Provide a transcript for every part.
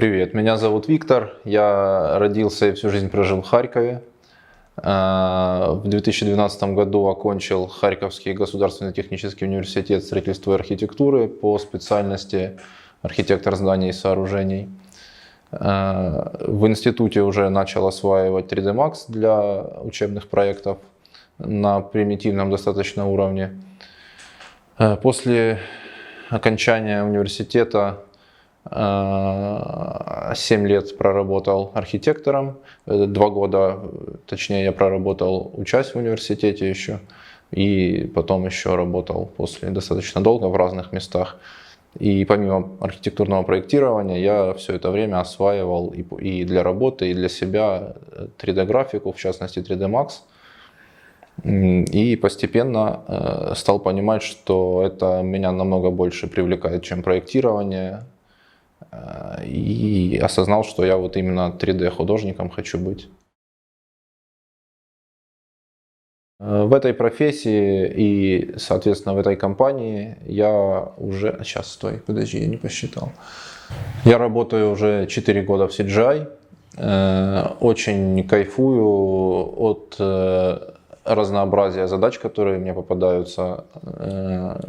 Привет, меня зовут Виктор. Я родился и всю жизнь прожил в Харькове. Э, В 2012 году окончил Харьковский государственный технический университет строительства и архитектуры по специальности архитектор зданий и сооружений. Э, В институте уже начал осваивать 3D Max для учебных проектов на примитивном достаточно уровне. Э, После окончания университета 7 лет проработал архитектором, Э, два года, э, точнее, я проработал, учась в университете еще, и потом еще работал после достаточно долго в разных местах. И помимо архитектурного проектирования, я все это время осваивал и, и для работы, и для себя 3D-графику, в частности 3D Max. И постепенно э, стал понимать, что это меня намного больше привлекает, чем проектирование. И осознал, что я вот именно 3D-художником хочу быть. Э, В этой профессии и, соответственно, в этой компании я уже... Сейчас, стой, подожди, я не посчитал. Я работаю уже 4 года в CGI. Э, Очень кайфую от э, разнообразия задач, которые мне попадаются.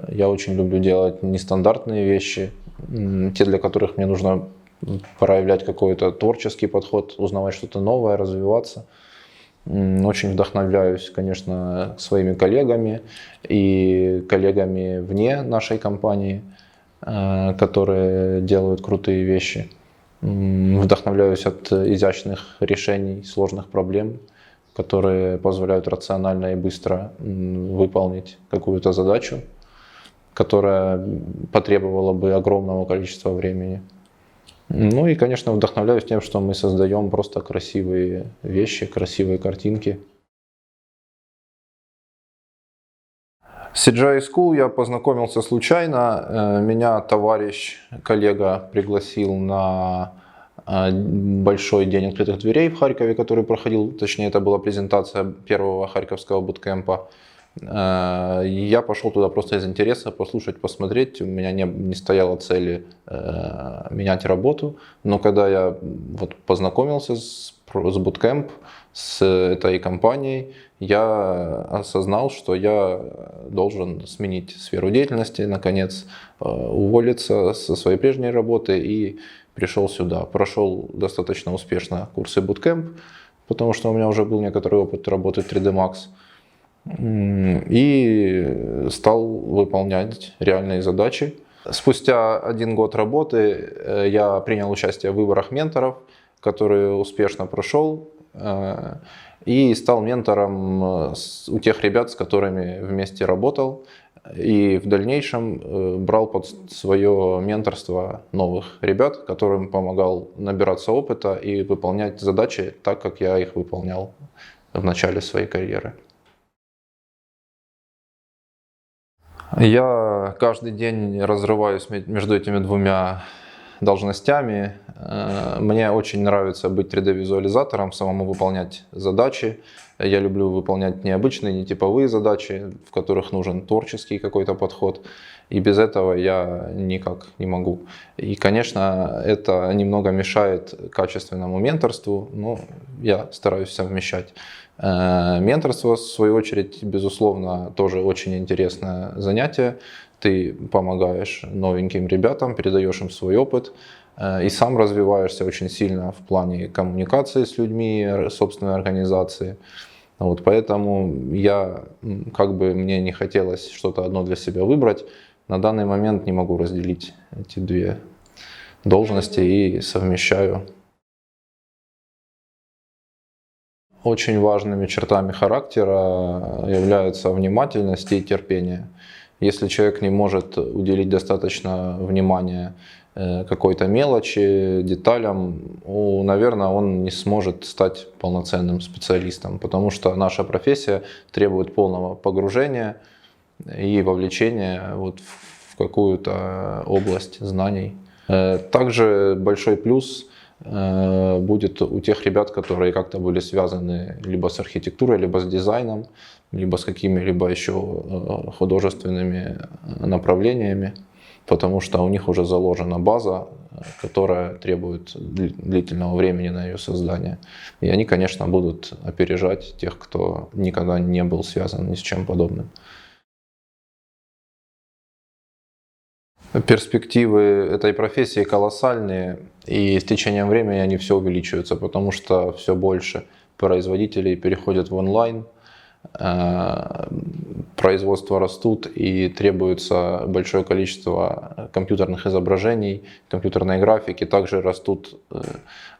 Я очень люблю делать нестандартные вещи, те, для которых мне нужно проявлять какой-то творческий подход, узнавать что-то новое, развиваться. Очень вдохновляюсь, конечно, своими коллегами и коллегами вне нашей компании, э, которые делают крутые вещи. Вдохновляюсь от изящных решений сложных проблем, которые позволяют рационально и быстро выполнить какую-то задачу, которая потребовала бы огромного количества времени. Ну и, конечно, вдохновляюсь тем, что мы создаем просто красивые вещи, красивые картинки. С CGI School я познакомился случайно. Э, Меня товарищ, коллега пригласил на э, большой день открытых дверей в Харькове, который проходил, точнее, это была презентация первого харьковского буткемпа. Э, Я пошел туда просто из интереса послушать, посмотреть. У меня не, не стояло цели э, менять работу, но когда я вот познакомился с, с Bootcamp, с этой компанией, я осознал, что я должен сменить сферу деятельности, наконец, э, уволиться со своей прежней работы и пришел сюда. Прошел достаточно успешно курсы Bootcamp, потому что у меня уже был некоторый опыт работы 3D Max. И стал выполнять реальные задачи. Спустя один год работы э, я принял участие в выборах менторов, которые успешно прошел, э, и стал ментором э, у тех ребят, с которыми вместе работал. И в дальнейшем брал под свое менторство новых ребят, которым помогал набираться опыта и выполнять задачи так, как я их выполнял в начале своей карьеры. Я каждый день разрываюсь ме- между этими двумя должностями. Э, Мне очень нравится быть 3D-визуализатором, самому выполнять задачи. Я люблю выполнять необычные, нетиповые задачи, в которых нужен творческий какой-то подход. И без этого я никак не могу. И, конечно, это немного мешает качественному менторству, но я стараюсь совмещать. Э, Менторство, в свою очередь, безусловно, тоже очень интересное занятие. Ты помогаешь новеньким ребятам, передаешь им свой опыт э, и сам развиваешься очень сильно в плане коммуникации с людьми, собственной организации. Вот, поэтому я, как бы мне не хотелось что-то одно для себя выбрать, на данный момент не могу разделить эти две должности и совмещаю. Очень важными чертами характера являются внимательность и терпение. Если человек не может уделить достаточно внимания э, какой-то мелочи, деталям, наверное, он не сможет стать полноценным специалистом, потому что наша профессия требует полного погружения и вовлечения вот в какую-то область знаний. Э, Также большой плюс будет у тех ребят, которые как-то были связаны либо с архитектурой, либо с дизайном, либо с какими-либо еще э, художественными э, направлениями. потому что у них уже заложена база, которая требует длительного времени на ее создание. И они, конечно, будут опережать тех, кто никогда не был связан ни с чем подобным. Перспективы этой профессии колоссальные, и с течением времени они все увеличиваются, потому что все больше производителей переходят в онлайн, э, производства растут и требуется большое количество компьютерных изображений, компьютерной графики. Также растут э,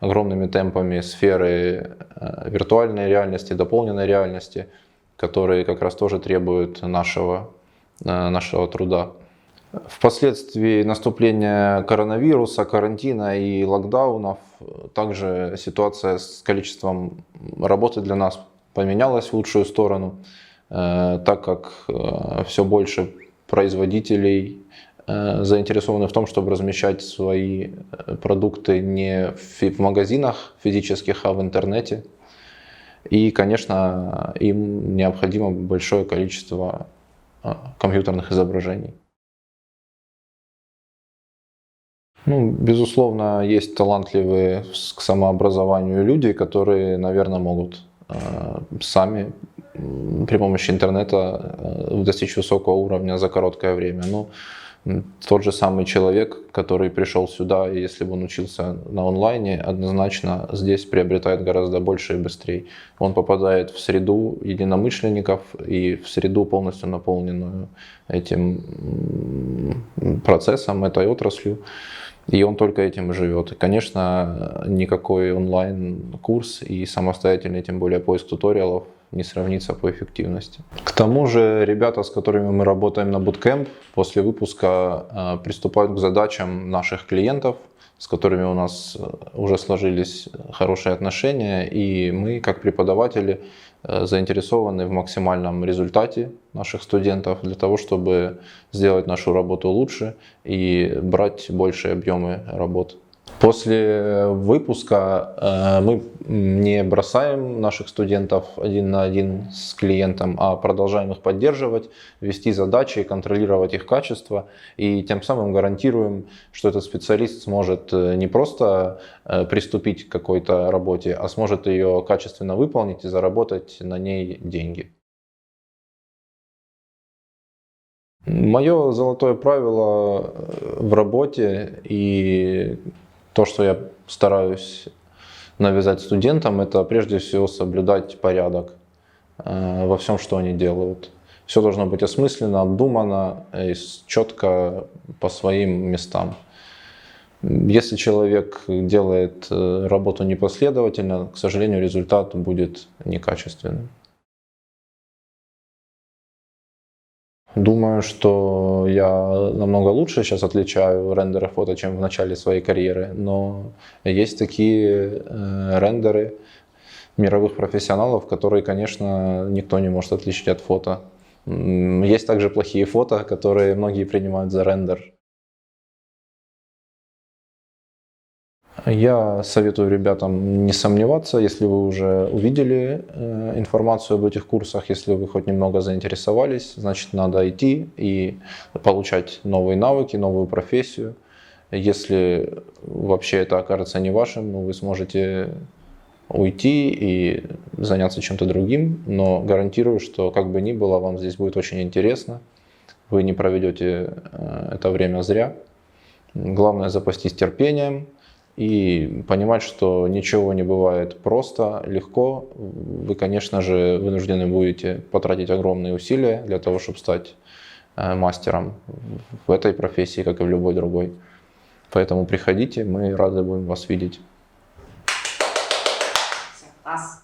огромными темпами сферы э, виртуальной реальности, дополненной реальности, которые как раз тоже требуют нашего, нашего труда. Впоследствии наступления коронавируса, карантина и локдаунов, также ситуация с количеством работы для нас поменялась в лучшую сторону, э, так как э, все больше производителей э, заинтересованы в том, чтобы размещать свои продукты не в магазинах физических, а в интернете. И, конечно, им необходимо большое количество компьютерных изображений. Ну, безусловно, есть талантливые к самообразованию люди, которые, наверное, могут э, сами при помощи интернета э, достичь высокого уровня за короткое время. Но тот же самый человек, который пришел сюда, и если бы он учился на онлайне, однозначно здесь приобретает гораздо больше и быстрее. Он попадает в среду единомышленников и в среду полностью наполненную этим процессом, этой отраслью. И он только этим и живет. И, конечно, никакой онлайн-курс и самостоятельный, тем более поиск туториалов, не сравнится по эффективности. К тому же ребята, с которыми мы работаем на Bootcamp, после выпуска э, приступают к задачам наших клиентов, с которыми у нас э, уже сложились хорошие отношения, и мы, как преподаватели, Э, заинтересованы в максимальном результате наших студентов для того, чтобы сделать нашу работу лучше и брать большие объемы работ. После выпуска э, мы не бросаем наших студентов один на один с клиентом, а продолжаем их поддерживать, вести задачи, контролировать их качество и тем самым гарантируем, что этот специалист сможет э, не просто э, приступить к какой-то работе, а сможет ее качественно выполнить и заработать на ней деньги. Мое золотое правило в работе и то, что я стараюсь навязать студентам, это прежде всего соблюдать порядок э, во всем, что они делают. Все должно быть осмысленно, обдумано и четко по своим местам. Если человек делает э, работу непоследовательно, к сожалению, результат будет некачественным. Думаю, что я намного лучше сейчас отличаю рендеры фото, чем в начале своей карьеры, но есть такие э, рендеры мировых профессионалов, которые, конечно, никто не может отличить от фото. Есть также плохие фото, которые многие принимают за рендер. Я советую ребятам не сомневаться, если вы уже увидели э, информацию об этих курсах, если вы хоть немного заинтересовались, значит надо идти и получать новые навыки, новую профессию. Если вообще это окажется не вашим, ну, вы сможете уйти и заняться чем-то другим, но гарантирую, что как бы ни было, вам здесь будет очень интересно, вы не проведете э, это время зря. Главное запастись терпением, и понимать, что ничего не бывает просто, легко. Вы, конечно же, вынуждены будете потратить огромные усилия для того, чтобы стать э, мастером в этой профессии, как и в любой другой. Поэтому приходите, мы рады будем вас видеть. Класс.